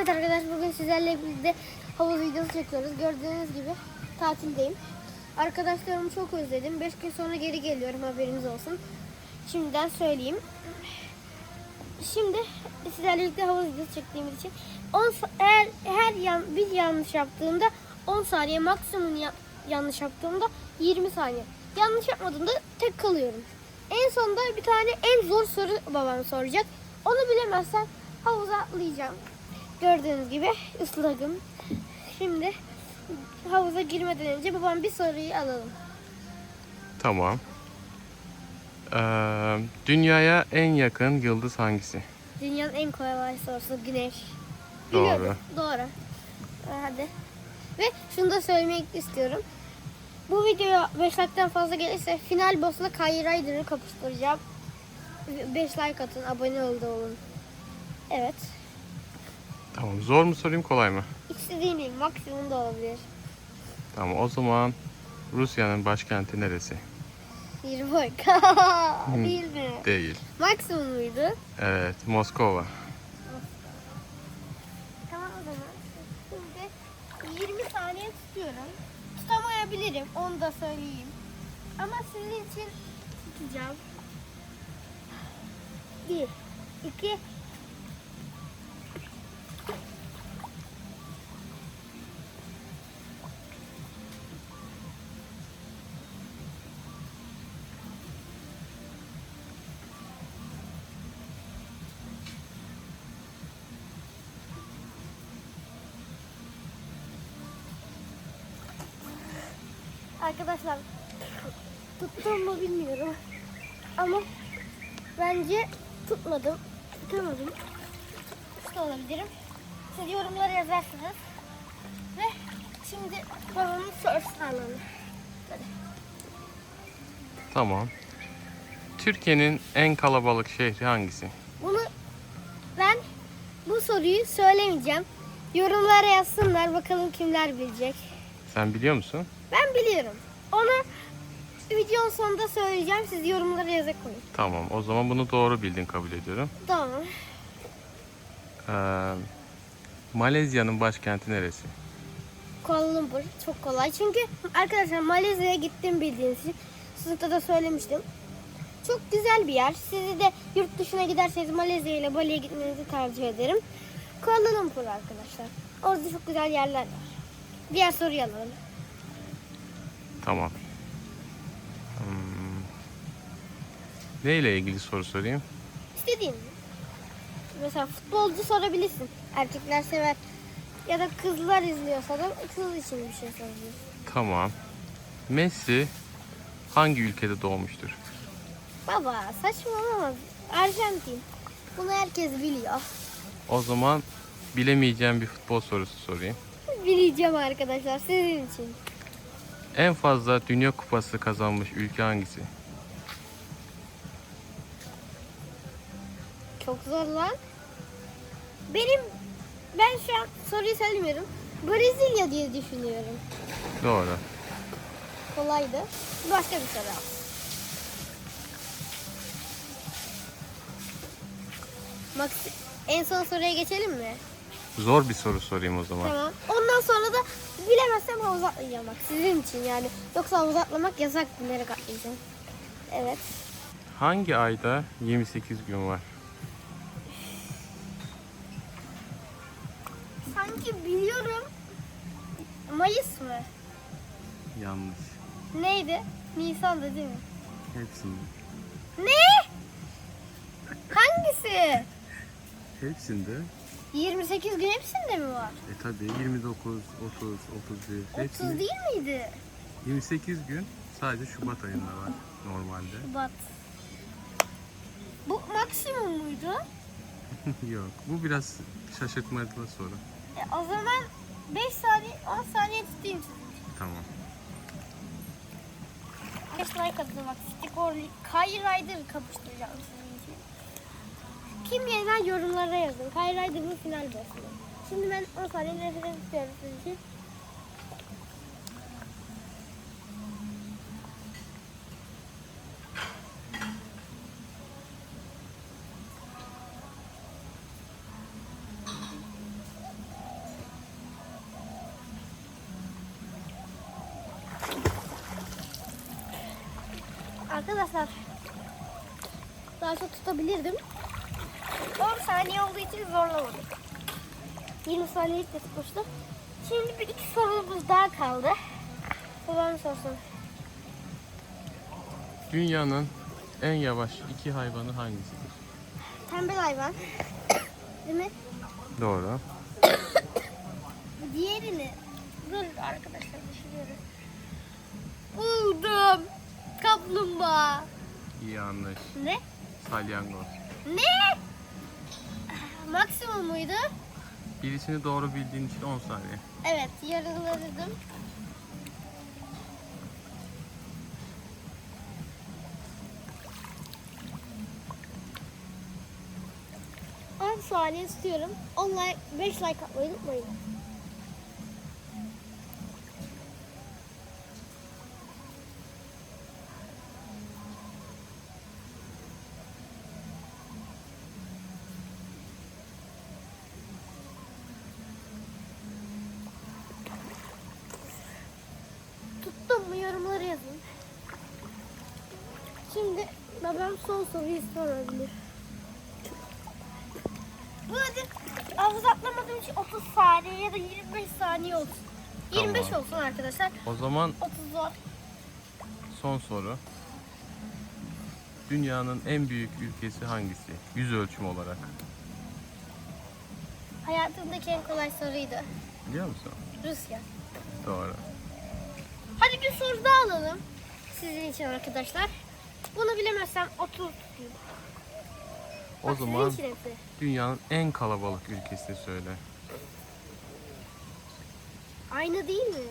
Evet arkadaşlar bugün sizlerle birlikte havuz videosu çekiyoruz. Gördüğünüz gibi tatildeyim. Arkadaşlarımı çok özledim. 5 gün sonra geri geliyorum haberiniz olsun. Şimdiden söyleyeyim. Şimdi sizlerle birlikte havuz videosu çektiğimiz için 10 sa- eğer her yan, bir yanlış yaptığımda 10 saniye maksimum ya- yanlış yaptığımda 20 saniye. Yanlış yapmadığımda tek kalıyorum. En sonunda bir tane en zor soru babam soracak. Onu bilemezsem havuza atlayacağım. Gördüğünüz gibi ıslagım. Şimdi havuza girmeden önce babam bir soruyu alalım. Tamam. Ee, dünyaya en yakın yıldız hangisi? Dünyanın en kolay sorusu güneş. Doğru. Biliyorum, Doğru. Ee, Hadi. Ve şunu da söylemek istiyorum. Bu videoya 5 like'tan fazla gelirse final boss'una Kyrie Ryder'ı kapıştıracağım. 5 like atın, abone ol da olun. Evet. Tamam. Zor mu sorayım kolay mı? Mi? Maksimum da olabilir. Tamam. O zaman Rusya'nın başkenti neresi? 20 boy. değil mi? Değil. Maksimum muydu? Evet. Moskova. Tamam o zaman. Şimdi 20 saniye tutuyorum. Tutamayabilirim. Onu da söyleyeyim. Ama sizin için tutacağım. 1 2 Arkadaşlar tuttum mu bilmiyorum. Ama bence tutmadım. Tutamadım. Tutmuş olabilirim. Siz yorumlara yazarsınız. Ve şimdi babamın sorusunu alalım. Hadi. Tamam. Türkiye'nin en kalabalık şehri hangisi? Bunu ben bu soruyu söylemeyeceğim. Yorumlara yazsınlar bakalım kimler bilecek. Sen biliyor musun? Ben biliyorum. Onu videonun sonunda söyleyeceğim. Siz yorumlara yaza koyun. Tamam. O zaman bunu doğru bildin kabul ediyorum. Tamam. Ee, Malezya'nın başkenti neresi? Kuala Lumpur çok kolay. Çünkü arkadaşlar Malezya'ya gittim bildiğiniz için. Sınıfta da söylemiştim. Çok güzel bir yer. Sizi de yurt dışına giderseniz Malezya ile Bali'ye gitmenizi tercih ederim. Kuala Lumpur arkadaşlar. Orada çok güzel yerler var. Diğer soruyu alalım. Tamam. Hmm. Ne ile ilgili soru sorayım? İstediğin. Mesela futbolcu sorabilirsin. Erkekler sever. Ya da kızlar izliyorsa da kız için bir şey sorabilirsin. Tamam. Messi hangi ülkede doğmuştur? Baba saçmalama. Arjantin. Bunu herkes biliyor. O zaman bilemeyeceğim bir futbol sorusu sorayım. Bileceğim arkadaşlar sizin için. En fazla Dünya Kupası kazanmış ülke hangisi? Çok zor lan. Benim ben şu an soruyu söylemiyorum. Brezilya diye düşünüyorum. Doğru. Kolaydı. Başka bir soru. Max, en son soruya geçelim mi? Zor bir soru sorayım o zaman. Tamam. Da bilemezsem havuza atlayacağım bak. Sizin için yani. Yoksa havuza atlamak yasak bilerek atlayacağım. Evet. Hangi ayda 28 gün var? Sanki biliyorum. Mayıs mı? Yanlış. Neydi? Nisan'da değil mi? Hepsinde. Ne? Hangisi? Hepsinde. 28 gün hepsinde mi var? E tabi 29, 30, 31. 30 değil miydi? 28 gün sadece Şubat ayında var normalde. Şubat. Bu maksimum muydu? Yok. Bu biraz şaşırtmalı soru. E, o zaman 5 saniye 10 saniye tutayım sizi. Tamam. 5 like atın bak. Skor Kay Rider kapıştıracağım için. Kim yener yorumlara yazın. Kayraydır'ın final basını. Şimdi ben 10 saniye nefes istiyorum sizin için. Arkadaşlar daha çok tutabilirdim 10 saniye olduğu için zorlamadım. 20 saniye de tutmuştu. Şimdi bir iki sorumuz daha kaldı. Babam sorsun. Dünyanın en yavaş iki hayvanı hangisidir? Tembel hayvan. Değil mi? Doğru. Diğerini. Dur arkadaşlar düşünüyorum. Buldum. Kaplumbağa. Yanlış. Ne? Salyangoz. Ne? Maksimum muydu? Birisini doğru bildiğin için 10 saniye. Evet, yarıladım. On saniye tutuyorum. 10 like, 5 like atmayı unutmayın. Tuttum mu yorumları yazın. Şimdi babam son soruyu sorabilir. Bu hadi havuz atlamadığım için 30 saniye ya da 25 saniye olsun. 25 Tamam. olsun arkadaşlar. O zaman 30 zor. son soru. Dünyanın en büyük ülkesi hangisi? Yüz ölçümü olarak. Hayatımdaki en kolay soruydu. Biliyor musun? Rusya. Doğru. Hadi bir soru daha alalım. Sizin için arkadaşlar. Bunu bilemezsem 30 tutayım. O Bak, zaman dünyanın en kalabalık ülkesini söyle. Aynı değil mi?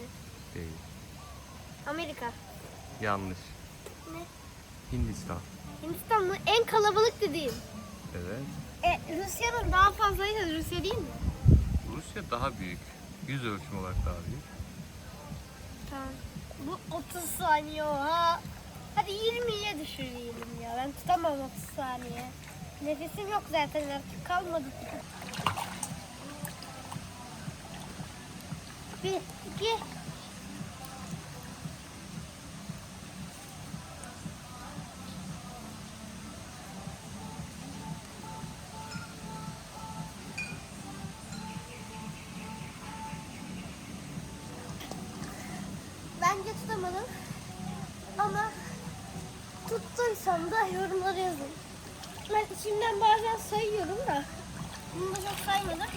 Değil. Amerika. Yanlış. Ne? Hindistan. Hindistan mı? En kalabalık dediğim. Evet. E, Rusya'nın daha fazlaysa Rusya değil mi? Rusya daha büyük. Yüz ölçümü olarak daha büyük. Tamam. Bu 30 saniye oha. Hadi 20'ye düşürelim ya. Ben tutamam 30 saniye. Nefesim yok zaten artık kalmadı. Bir, iki. Bence tutamadım. Ama tuttuysam da yorumlara yazın. Ben içimden bazen sayıyorum da. Bunu da çok saymadım.